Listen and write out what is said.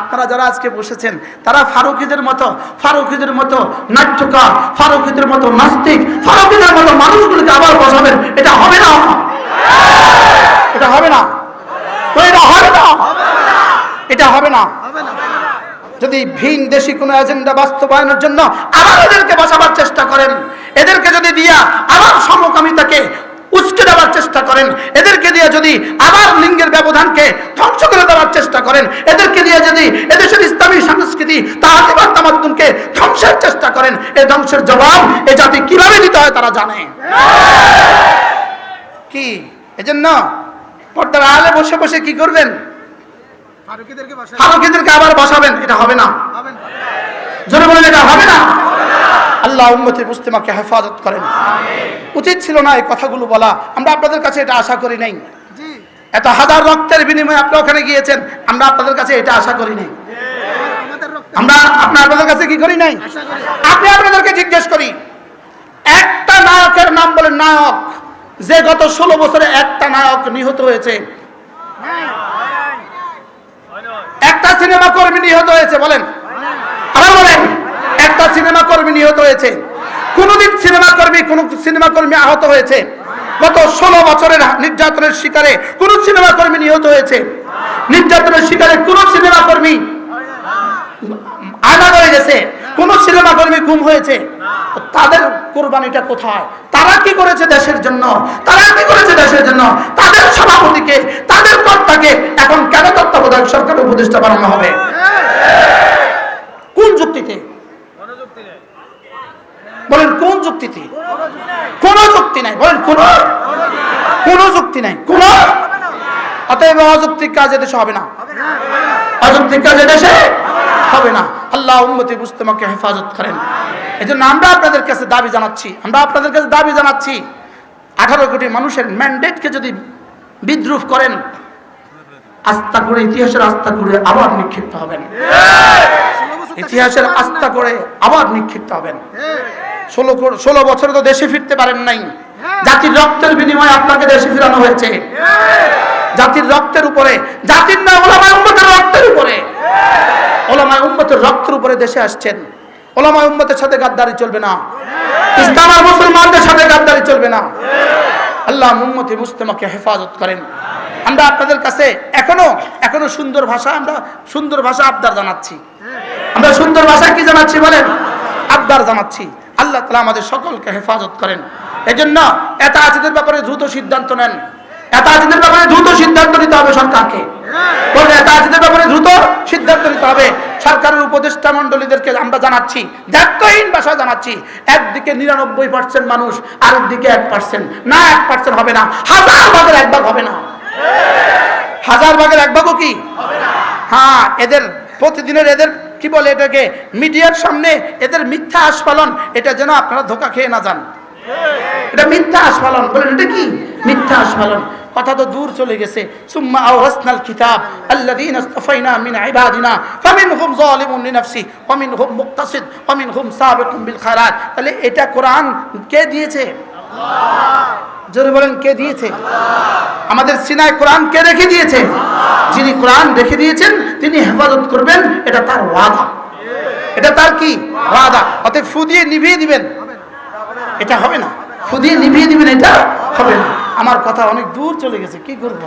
আপনারা যারা আজকে বসেছেন, তারা ফারুকিদের মতো ফারুকিদের মতো নাট্যকার, ফারুকিদের মতো নাস্তিক, ফারুকিদের মতো মানুষগুলোকে আবার বসাবেন, এটা হবে না? এটা হবে না? এটা হবে না? যদি ভিন দেশি কোনো এজেন্ডা বাস্তবায়নের জন্য আবার এদেরকে বসাবার চেষ্টা করেন, এদেরকে যদি দিয়া আবার সমকামিতাকে উস্কে দেওয়ার চেষ্টা করেন। এদেরকে দিয়ে যদি আবার লিঙ্গের ব্যবধানকে ধ্বংস করে দেওয়ার চেষ্টা করেন এদেরকে দিয়ে যদি এদেশের ইসলামী সংস্কৃতি তাহাতিবাদ তামাদ্দুনকে ধ্বংসের চেষ্টা করেন এই ধ্বংসের জবাব এ জাতি কীভাবে দিতে হয় তারা জানে। কি? এজন্য পর্দার আলে বসে বসে কি করবেন? ফারুকিদেরকে আবার বসাবেন এটা হবে না। জোরে বলেন এটা হবে না। আল্লাহ উম্মতি মুসলিমাকে হেফাজত করেন। উচিত ছিল না এই কথাগুলো বলা। আমরা আপনাদের কাছে এটা আশা করি নাই। এত হাজার রক্তের বিনিময়ে আপনি ওখানে গিয়েছেন আমরা আপনাদের কাছে এটা আশা করি নাই। আমরা আপনি আপনাদের কাছে কি করি নাই? আপনি আপনাদেরকে জিজ্ঞেস করি। একটা নায়কের নাম বলেন নায়ক যে গত ষোলো বছরে একটা নায়ক নিহত হয়েছে। একটা সিনেমা কর্মী নিহত হয়েছে বলেন। একটা সিনেমা কর্মী নিহত হয়েছে, কোনদিন সিনেমা কর্মী, কোন সিনেমা কর্মী আহত হয়েছে, গত ষোলো বছরের নির্যাতনের শিকারে কোন সিনেমা কর্মী নিহত হয়েছে, নির্যাতনের শিকারে কোন সিনেমা কর্মী আয়না হয়ে গেছে, কোন সিনেমা কর্মী গুম হয়েছে, তাদের কোরবানিটা কোথায়? তারা কি করেছে দেশের জন্য? তারা কি করেছে দেশের জন্য? তাদের সভাপতিকে, তাদের কর্তাকে এখন কেন তত্ত্বাবধায়ক সরকার উপদেষ্টা বানানো হবে কোন যুক্তিতে বলেন কোন যুক্তিতে। কোন যুক্তি নাই বলেন কোন। কোন যুক্তি নাই কোন। অতএব অযৌক্তিক কাজ এদেশে হবে না। অযৌক্তিক কাজ এদেশে হবে না। আল্লাহ উম্মতি মুস্তমাকে হেফাজত করেন। এই জন্য আমরা আপনাদের কাছে দাবি জানাচ্ছি আমরা আপনাদের কাছে দাবি জানাচ্ছি আঠারো কোটি মানুষের ম্যান্ডেটকে যদি বিদ্রুপ করেন আস্থা করে ইতিহাসের আস্থা করে আবার নিক্ষিপ্ত হবেন। ইতিহাসের আস্থা করে আবার নিক্ষিপ্ত হবেন। ষোলো ষোলো বছরে তো দেশে ফিরতে পারেন নাই। জাতির রক্তের বিনিময়ে আপনাকে দেশে ফিরানো হয়েছে। জাতির রক্তের উপরে জাতির না ওলামায় উম্মতের রক্তের উপরে। ওলামায় উম্মতের রক্তের উপরে দেশে আসছেন। ওলামায় উম্মতের সাথে গাদ্দারি চলবে না। ইসলাম আর মুসলমানদের সাথে গাদ্দারি চলবে না। আল্লাহ উম্মতি মুস্তেমাকে হেফাজত করেন। আমরা আপনাদের কাছে এখনও এখনও সুন্দর ভাষা আমরা সুন্দর ভাষা আবদার জানাচ্ছি। আমরা সুন্দর ভাষায় কি জানাচ্ছি বলেন? আবদার জানাচ্ছি। আল্লাহ তালা আমাদের সকলকে হেফাজত করেন। এই জন্য এটা ব্যাপারে দ্রুত সিদ্ধান্ত নেন। আজিদের ব্যাপারে দ্রুত সিদ্ধান্ত নিতে হবে সরকারকে। ব্যাপারে দ্রুত সিদ্ধান্ত নিতে হবে। সরকারের উপদেষ্টা মন্ডলীদেরকে আমরা জানাচ্ছি দায়িত্বহীন ভাষা জানাচ্ছি। একদিকে নিরানব্বই পার্সেন্ট মানুষ আরেক দিকে এক পার্সেন্ট না, এক পার্সেন্ট হবে না। হাজার ভাগের এক ভাগ হবে না। হাজার ভাগের এক ভাগও কি? হ্যাঁ এদের, প্রতিদিনের এদের কি বলে এটাকে? মিডিয়ার সামনে এদের মিথ্যা আস্ফালন এটা যেন আপনারা ধোকা খেয়ে না যান। এটা মিথ্যা আস্ফালন বলেন এটা কি? মিথ্যা আস্ফালন। কথা তো দূর চলে গেছে। সুম্মা আওরাসনাল কিতাব আল্লাযীনা ইসতাফাইনা মিন ইবাদিনা ফামিনহুম যালিমুন লিনাফসি ওয়া মিনহুম মুকতাসিদ ওয়া মিনহুম সাবিকুম বিল খায়রাত তাহলে এটা কোরআন কে দিয়েছে? জোরে বলেন কে দিয়েছে? আমাদের সিনায় কোরআন কে রেখে দিয়েছে? যিনি কোরআন রেখে দিয়েছেন তিনি হেফাজত করবেন, এটা তার ওয়াদা। এটা তার কি? ওয়াদা। অতএব ফু দিয়ে নিভিয়ে দিবেন। এটা হবে না। ফু দিয়ে নিভিয়ে দিবেন, এটা হবে না। আমার কথা অনেক দূর চলে গেছে, কি করব